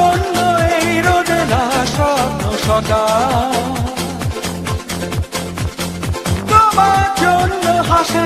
জন্য এই রোদেলা স্বপ্ন সকাল তোমার জন্য হাসে